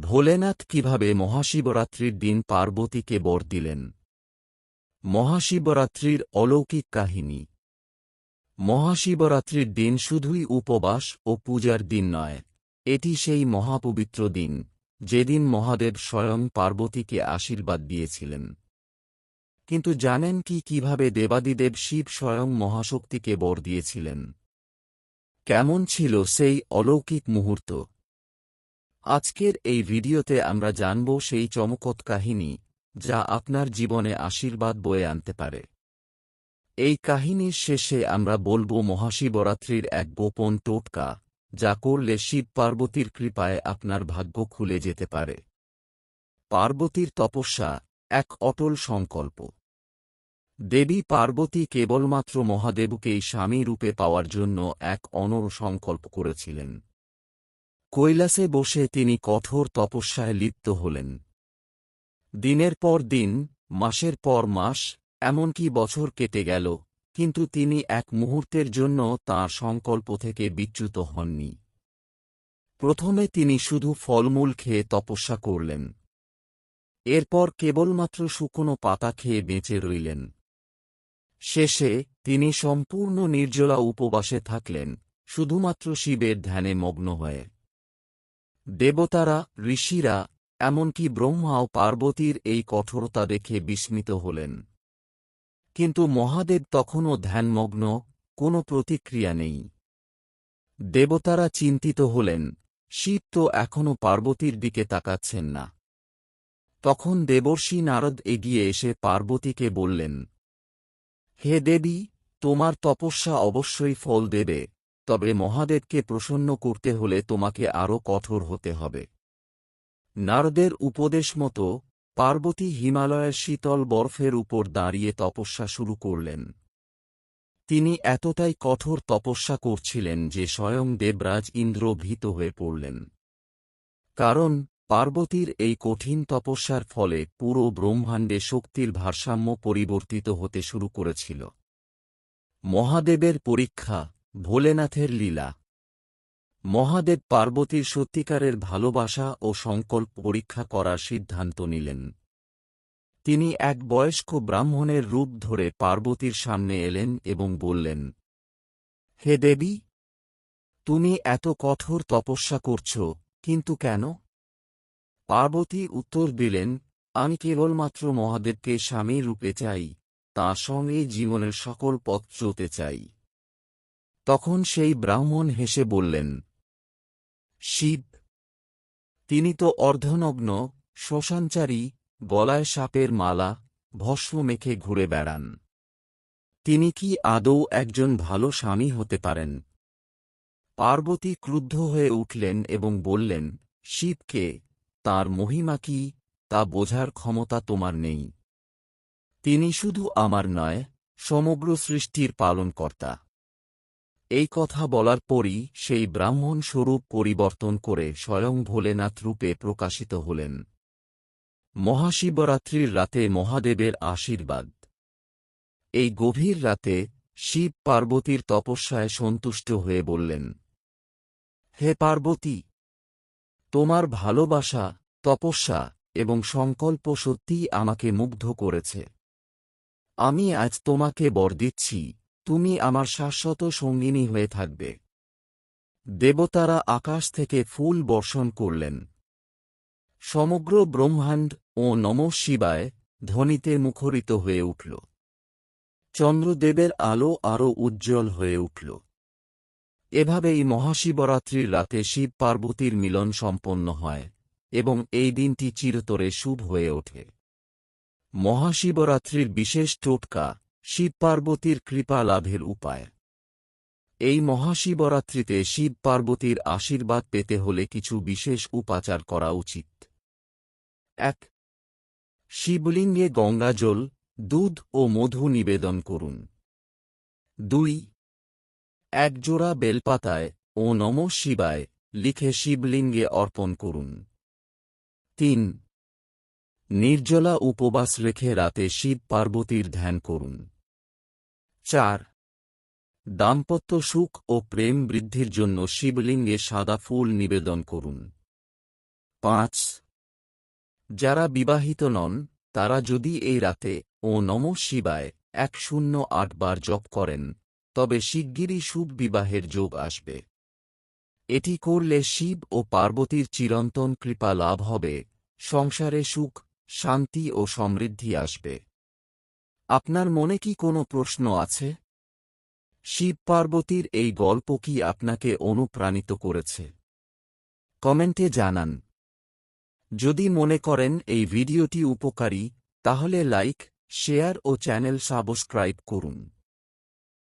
ভোলেনাথ কীভাবে মহাশিবরাত্রির দিন পার্বতীকে বর দিলেন? মহাশিবরাত্রির অলৌকিক কাহিনী। মহাশিবরাত্রির দিন শুধুই উপবাস ও পূজার দিন নয়, এটি সেই মহাপবিত্র দিন, যেদিন মহাদেব স্বয়ং পার্বতীকে আশীর্বাদ দিয়েছিলেন। কিন্তু জানেন কি কীভাবে দেবাদিদেব শিব স্বয়ং মহাশক্তিকে বর দিয়েছিলেন? কেমন ছিল সেই অলৌকিক মুহূর্ত? আজকের এই ভিডিওতে আমরা জানব সেই চমকত কাহিনী, যা আপনার জীবনে আশীর্বাদ বয়ে আনতে পারে। এই কাহিনীর শেষে আমরা বলব মহাশিবরাত্রির এক গোপন টোটকা, যা করলে শিব পার্বতীর কৃপায় আপনার ভাগ্য খুলে যেতে পারে। পার্বতীর তপস্যা, এক অটল সংকল্প। দেবী পার্বতী কেবলমাত্র মহাদেবকেই স্বামী রূপে পাওয়ার জন্য এক অনর সংকল্প করেছিলেন। কৈলাসে বসে তিনি কঠোর তপস্যায় লিপ্ত হলেন। দিনের পর দিন, মাসের পর মাস, এমনকি বছর কেটে গেল, কিন্তু তিনি এক মুহূর্তের জন্য তাঁর সংকল্প থেকে বিচ্যুত হননি। প্রথমে তিনি শুধু ফলমূল খেয়ে তপস্যা করলেন। এরপর কেবলমাত্র শুকনো পাতা খেয়ে বেঁচে রইলেন। শেষে তিনি সম্পূর্ণ নির্জলা উপবাসে থাকলেন, শুধুমাত্র শিবের ধ্যানে মগ্ন হয়ে। দেবতারা, ঋষিরা, এমনকি ব্রহ্মা ও পার্বতীর এই কঠোরতা দেখে বিস্মিত হলেন। কিন্তু মহাদেব তখনও ধ্যানমগ্ন, কোনো প্রতিক্রিয়া নেই। দেবতারা চিন্তিত হলেন, শিব তো এখনও পার্বতীর দিকে তাকাচ্ছেন না। তখন দেবর্ষি নারদ এগিয়ে এসে পার্বতীকে বললেন, হে দেবী, তোমার তপস্যা অবশ্যই ফল দেবে। তবে মহাদেবকে প্রসন্ন করতে হলে তোমাকে আরও কঠোর হতে হবে। নারদের উপদেশ মতো, পার্বতী হিমালয়ের শীতল বরফের উপর দাঁড়িয়ে তপস্যা শুরু করলেন। তিনি এতটাই কঠোর তপস্যা করছিলেন যে স্বয়ং দেবরাজ ইন্দ্র ভীত হয়ে পড়লেন। কারণ পার্বতীর এই কঠিন তপস্যার ফলে পুরো ব্রহ্মাণ্ডে শক্তির ভারসাম্য পরিবর্তিত হতে শুরু করেছিল। মহাদেবের পরীক্ষা ভোলেনাথের লীলা। মহাদেব পার্বতীর সত্যিকারের ভালোবাসা ও সংকল্প পরীক্ষা করার সিদ্ধান্ত নিলেন। তিনি এক বয়স্ক ব্রাহ্মণের রূপ ধরে পার্বতীর সামনে এলেন এবং বললেন, হে দেবী, তুমি এত কঠোর তপস্যা করছ, কিন্তু কেন? পার্বতী উত্তর দিলেন, আমি কেবলমাত্র মহাদেবকে স্বামী রূপে চাই, তাঁর সঙ্গে জীবনের সকল পথ চলতে চাই। তখন সেই ব্রাহ্মণ হেসে বললেন, শিব, তিনি তো অর্ধনগ্ন, শ্মশানচারী, গলায় সাপের মালা, ভস্ম মেখে ঘুরে বেড়ান। তিনি কি আদৌ একজন ভালো স্বামী হতে পারেন? পার্বতী ক্রুদ্ধ হয়ে উঠলেন এবং বললেন শিবকে তার মহিমা কি, তা বোঝার ক্ষমতা তোমার নেই। তিনি শুধু আমার নয়, সমগ্র সৃষ্টির পালনকর্তা। এই কথা বলার পরই সেই ব্রাহ্মণ স্বরূপ পরিবর্তন করে স্বয়ং ভোলেনাথ রূপে প্রকাশিত হলেন। মহাশিবরাত্রির রাতে মহাদেবের আশীর্বাদ। এই গভীর রাতে শিব পার্বতীর তপস্যায় সন্তুষ্ট হয়ে বললেন, হে পার্বতী, তোমার ভালোবাসা, তপস্যা এবং সংকল্প সত্যিই আমাকে মুগ্ধ করেছে। আমি আজ তোমাকে বর দিচ্ছি। তুমি আমার শাশ্বত সঙ্গিনী হয়ে থাকবে। দেবতারা আকাশ থেকে ফুল বর্ষণ করলেন। সমগ্র ব্রহ্মাণ্ড ও নম শিবায় ধ্বনিতে মুখরিত হয়ে উঠল। চন্দ্রদেবের আলো আরও উজ্জ্বল হয়ে উঠল। এভাবেই মহাশিবরাত্রির রাতে শিব পার্বতীর মিলন সম্পন্ন হয় এবং এই দিনটি চিরতরে শুভ হয়ে ওঠে। মহাশিবরাত্রির বিশেষ টোটকা শিব পার্বতীর কৃপা লাভের উপায়। এই মহাশিবরাত্রিতে শিব পার্বতীর আশীর্বাদ পেতে হলে কিছু বিশেষ উপাচার করা উচিত। এক, শিবলিঙ্গে গঙ্গাজল দুধ ও মধু নিবেদন করুন। দুই, একজোড়া বেলপাতায় ও নম শিবায় লিখে শিবলিঙ্গে অর্পণ করুন। তিন, নির্জলা উপবাস রেখে রাতে শিব পার্বতীর ধ্যান করুন। চার। দাম্পত্য সুখ ও প্রেম বৃদ্ধির জন্য শিবলিঙ্গে সাদা ফুল নিবেদন করুন। পাঁচ। যারা বিবাহিত নন, তারা যদি এই রাতে ও নম শিবায় এক শূন্য আট বার জপ করেন, তবে শিগগিরই শুভ বিবাহের যোগ আসবে। এটি করলে শিব ও পার্বতীর চিরন্তন কৃপা লাভ হবে, সংসারে সুখ, শান্তি ও সমৃদ্ধি আসবে। আপনার মনে কি কোনো প্রশ্ন আছে? শিব পার্বতীর এই গল্প কি আপনাকে অনুপ্রাণিত করেছে? কমেন্টে জানান। যদি মনে করেন এই ভিডিওটি উপকারী, তাহলে লাইক, শেয়ার ও চ্যানেল সাবস্ক্রাইব করুন।